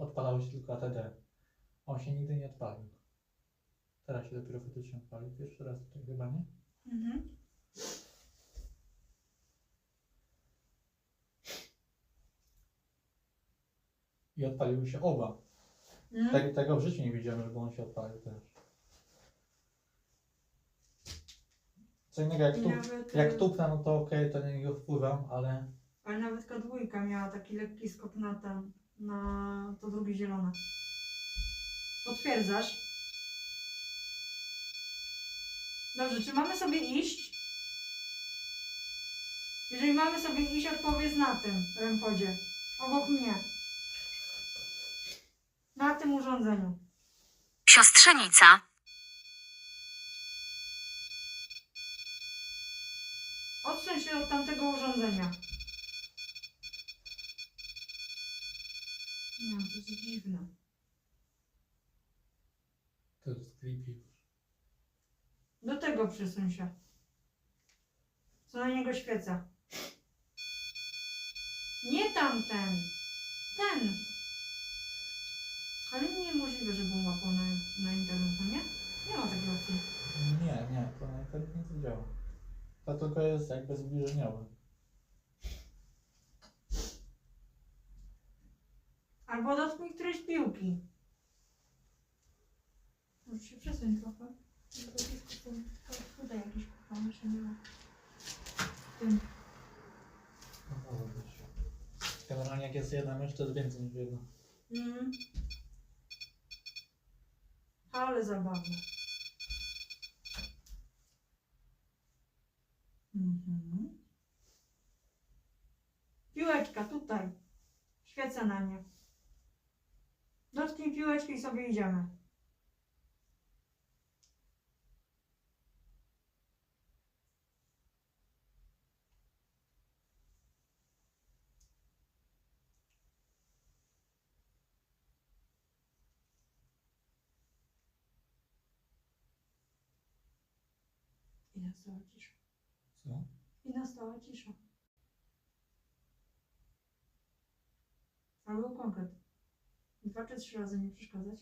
odpalało się tylko ATD. On się nigdy nie odpalił. Teraz się dopiero faktycznie odpalił. Pierwszy raz tutaj chyba, nie? Mhm. I odpaliły się oba. Mm. Tego, tego w życiu nie widziałem, żeby on się odpalił też. Co innego jak, I tup, nawet, jak y, tupnę, no to okej, to na niego wpływam, ale Ale nawet K2 miała taki lekki skok na ten, na to drugie zielone. Potwierdzasz? Dobrze, czy mamy sobie iść? Jeżeli mamy sobie iść, odpowiedz na tym rempodzie. Obok mnie. Na tym urządzeniu. Siostrzenica. Odsuń się od tamtego urządzenia. Nie, to jest dziwne. to jest creepy już. Do tego przysuń się. Co na niego świeca. Nie tamten. Ten. Ale niemożliwe, żeby on łapał na, na internecie, nie? Nie ma takiej opcji. Nie, nie, to na internet nie to działa. To tylko jest jakby zbliżeniowe. Albo dotknij którejś piłki. Może się przesuń trochę. Tutaj jakiś kuchany się nie ma. Tym. No może być. Generalnie jak jest jedna mysz, to jest więcej niż jedna. Mm. Ale zabawne. Mhm. Piłeczka tutaj. Świecę na nie. Dotknij piłeczki i sobie idziemy. I nastała cisza. Co? I nastała cisza. Ale był konkret. Dwa czy trzy razy nie przeszkadzać.